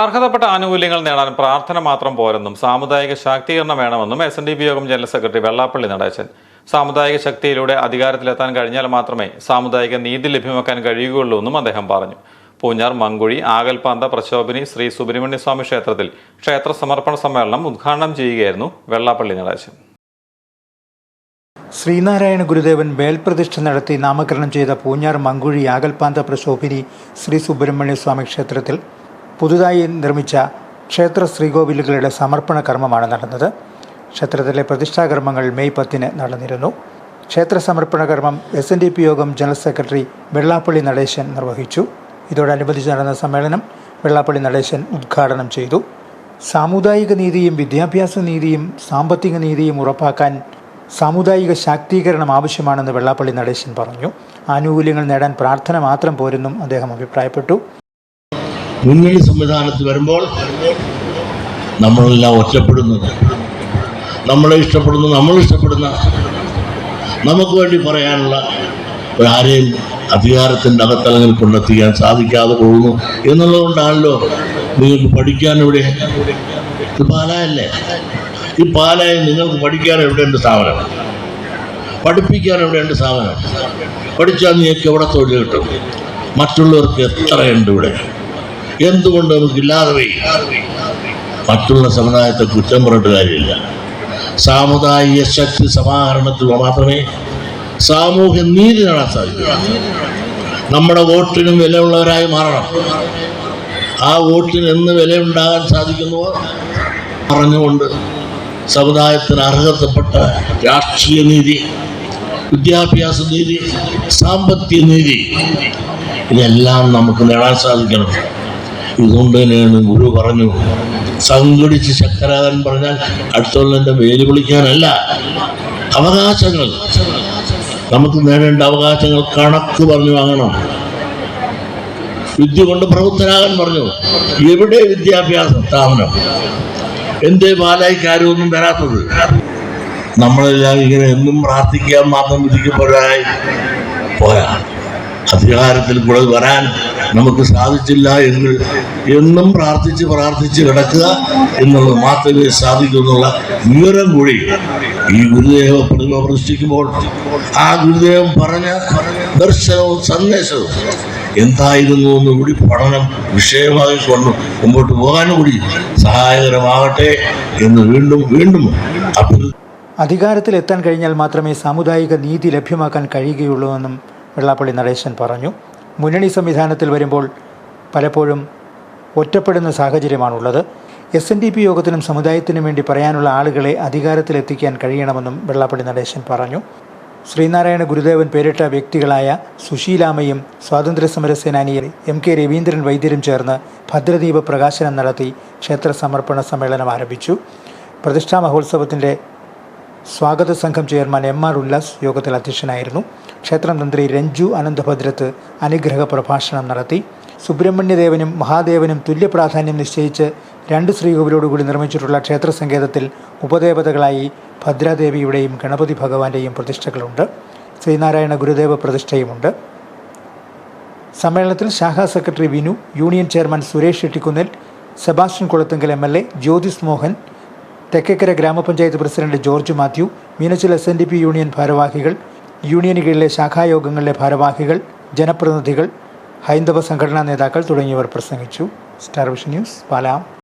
അർഹതപ്പെട്ട ആനുകൂല്യങ്ങൾ നേടാൻ പ്രാർത്ഥന മാത്രം പോരെന്നും സാമുദായിക ശാക്തീകരണം വേണമെന്നും എസ് എൻ ഡി പി യോഗം ജനറൽ സെക്രട്ടറി വെള്ളാപ്പള്ളി നടേശൻ. സാമുദായിക ശക്തിയിലൂടെ അധികാരത്തിലെത്താൻ കഴിഞ്ഞാൽ മാത്രമേ സാമുദായിക നീതി ലഭ്യമാക്കാൻ കഴിയുകയുള്ളൂ എന്നും അദ്ദേഹം പറഞ്ഞു. പൂഞ്ഞാർ മങ്കുഴി ആകൽപാന്ത പ്രശോഭിനി ശ്രീ സുബ്രഹ്മണ്യ സ്വാമി ക്ഷേത്രത്തിൽ ക്ഷേത്ര സമർപ്പണ സമ്മേളനം ഉദ്ഘാടനം ചെയ്യുകയായിരുന്നു വെള്ളാപ്പള്ളി നടേശൻ. ശ്രീനാരായണ ഗുരുദേവൻ മേൽപ്രതിഷ്ഠ നടത്തി നാമകരണം ചെയ്ത പൂഞ്ഞാർ മങ്കുഴി ആകൽപാന്ത പ്രശോഭിനി ശ്രീ സുബ്രഹ്മണ്യ സ്വാമി ക്ഷേത്രത്തിൽ പുതുതായി നിർമ്മിച്ച ക്ഷേത്ര ശ്രീകോവിലുകളുടെ സമർപ്പണ കർമ്മമാണ് നടന്നത്. ക്ഷേത്രത്തിലെ പ്രതിഷ്ഠാകർമ്മങ്ങൾ മെയ് പത്തിന് നടന്നിരുന്നു. ക്ഷേത്ര സമർപ്പണ കർമ്മം എസ് എൻ ഡി പി യോഗം ജനറൽ സെക്രട്ടറി വെള്ളാപ്പള്ളി നടേശൻ നിർവഹിച്ചു. ഇതോടനുബന്ധിച്ച് നടന്ന സമ്മേളനം വെള്ളാപ്പള്ളി നടേശൻ ഉദ്ഘാടനം ചെയ്തു. സാമുദായിക നീതിയും വിദ്യാഭ്യാസ നീതിയും സാമ്പത്തിക നീതിയും ഉറപ്പാക്കാൻ സാമുദായിക ശാക്തീകരണം ആവശ്യമാണെന്ന് വെള്ളാപ്പള്ളി നടേശൻ പറഞ്ഞു. ആനുകൂല്യങ്ങൾ നേടാൻ പ്രാർത്ഥന മാത്രം പോരെന്നും അദ്ദേഹം അഭിപ്രായപ്പെട്ടു. മുന്നണി സംവിധാനത്തിൽ വരുമ്പോൾ നമ്മളെല്ലാം ഒറ്റപ്പെടുന്നത് നമ്മളെ ഇഷ്ടപ്പെടുന്ന നമ്മൾ ഇഷ്ടപ്പെടുന്ന. നമുക്ക് വേണ്ടി പറയാനുള്ള ആരെയും അധികാരത്തിന്റെ അകത്തലങ്ങളിൽ കൊണ്ടെത്തിക്കാൻ സാധിക്കാതെ പോകുന്നു എന്നുള്ളതുകൊണ്ടാണല്ലോ നിങ്ങൾക്ക് പഠിക്കാൻ ഇവിടെ ഇത് പാലായല്ലേ? ഈ പാലായ നിങ്ങൾക്ക് പഠിക്കാൻ എവിടെയുണ്ട് സ്ഥാപനം? പഠിപ്പിക്കാൻ എവിടെയുണ്ട് സ്ഥാപനം? പഠിച്ചാൽ നിങ്ങൾക്ക് എവിടെ തൊഴിൽ കിട്ടും? മറ്റുള്ളവർക്ക് എത്രയുണ്ട് ഇവിടെ? എന്തുകൊണ്ട് നമുക്ക് ഇല്ലാതെ പോയി മറ്റുള്ള സമുദായത്തെ കുറ്റം പറഞ്ഞിട്ട് കാര്യമില്ല. സാമുദായിക ശക്തി സമാഹരണത്തിലൂടെ മാത്രമേ സാമൂഹ്യ നീതി നേടാൻ സാധിക്കൂ. നമ്മുടെ വോട്ടിനും വിലയുള്ളവരായി മാറണം. ആ വോട്ടിന് എന്ന് വിലയുണ്ടാകാൻ സാധിക്കുന്നുവോ? പറഞ്ഞുകൊണ്ട് സമുദായത്തിന് അർഹതപ്പെട്ട രാഷ്ട്രീയ നീതി വിദ്യാഭ്യാസ നീതി സാമ്പത്തിക നീതി ഇതെല്ലാം നമുക്ക് നേടാൻ സാധിക്കണം. ഇതുകൊണ്ട് തന്നെയാണ് ഗുരു പറഞ്ഞു സംഘടിച്ച് ശക്തരാകാൻ പറഞ്ഞാൽ അടുത്തുള്ളതിന്റെ വേലി വിളിക്കാനല്ല അവകാശങ്ങൾ. നമുക്ക് നേടേണ്ട അവകാശങ്ങൾ കണക്ക് പറഞ്ഞു വാങ്ങണം. വിദ്യ കൊണ്ട് പ്രവൃത്തരാകാൻ പറഞ്ഞു. എവിടെ വിദ്യാഭ്യാസ സ്ഥാപനം? എന്തേ പാലായിക്ക് ആരും ഒന്നും തരാത്തത് നമ്മളെല്ലാം ഇങ്ങനെ എന്നും പ്രാർത്ഥിക്കാൻ മാത്രം വിധിക്കപ്പെടായി പോരാ അധികാരത്തിൽ കൂടെ വരാൻ നമുക്ക് സാധിച്ചില്ല എങ്കിൽ എന്നും പ്രാർത്ഥിച്ച് പ്രാർത്ഥിച്ച് കിടക്കുക എന്നുള്ളത് മാത്രമേ സാധിക്കൂ എന്നുള്ള വിവരം കൂടി ഈ ഗുരുദേവ പ്രതിമ പ്രതിഷ്ഠിക്കുമ്പോൾ ആ ഗുരുദേവൻ പറഞ്ഞ ദർശനവും സന്ദേശവും എന്തായിരുന്നു എന്ന് കൂടി പഠനം വിഷയമായി കൊണ്ട് മുമ്പോട്ട് പോകാനും കൂടി സഹായകരമാകട്ടെ എന്ന് വീണ്ടും വീണ്ടും അഭ്യർത്ഥി അധികാരത്തിലെത്താൻ കഴിഞ്ഞാൽ മാത്രമേ സാമുദായിക നീതി ലഭ്യമാക്കാൻ കഴിയുകയുള്ളൂ എന്നും വെള്ളാപ്പള്ളി നടേശൻ പറഞ്ഞു. മുന്നണി സംവിധാനത്തിൽ വരുമ്പോൾ പലപ്പോഴും ഒറ്റപ്പെടുന്ന സാഹചര്യമാണുള്ളത്. എസ് എൻ ഡി പി യോഗത്തിനും സമുദായത്തിനും വേണ്ടി പറയാനുള്ള ആളുകളെ അധികാരത്തിലെത്തിക്കാൻ കഴിയണമെന്നും വെള്ളാപ്പള്ളി നടേശൻ പറഞ്ഞു. ശ്രീനാരായണ ഗുരുദേവൻ പേരിട്ട വ്യക്തികളായ സുശീലാമയും സ്വാതന്ത്ര്യസമര സേനാനി എം കെ രവീന്ദ്രൻ വൈദ്യരും ചേർന്ന് ഭദ്രദീപ പ്രകാശനം നടത്തി ക്ഷേത്ര സമർപ്പണ സമ്മേളനം ആരംഭിച്ചു. പ്രതിഷ്ഠാ മഹോത്സവത്തിന്റെ സ്വാഗത സംഘം ചെയർമാൻ എം ആർ ഉല്ലാസ് യോഗത്തിൽ അധ്യക്ഷനായിരുന്നു. ക്ഷേത്രം തന്ത്രി രഞ്ജു അനന്തഭദ്രത്ത് അനുഗ്രഹ പ്രഭാഷണം നടത്തി. സുബ്രഹ്മണ്യദേവനും മഹാദേവനും തുല്യ പ്രാധാന്യം നിശ്ചയിച്ച് രണ്ട് ശ്രീകോവിലോടുകൂടി നിർമ്മിച്ചിട്ടുള്ള ക്ഷേത്ര സങ്കേതത്തിൽ ഉപദേവതകളായി ഭദ്രാദേവിയുടെയും ഗണപതി ഭഗവാന്റെയും പ്രതിഷ്ഠകളുണ്ട്. ശ്രീനാരായണ ഗുരുദേവ പ്രതിഷ്ഠയുമുണ്ട്. സമ്മേളനത്തിൽ ശാഖാ secretary Vinu union chairman Suresh Ittikunnil Sebastian Kulathunkal M L A Jyothis Mohan Thekkekkara ഗ്രാമപഞ്ചായത്ത് president George Mathew Meenachil S N D P union ഭാരവാഹികൾ യൂണിയന് കീഴിലെ ശാഖായോഗങ്ങളിലെ ഭാരവാഹികൾ ജനപ്രതിനിധികൾ ഹൈന്ദവ സംഘടനാ നേതാക്കൾ തുടങ്ങിയവർ പ്രസംഗിച്ചു. Star vision news പാലാം.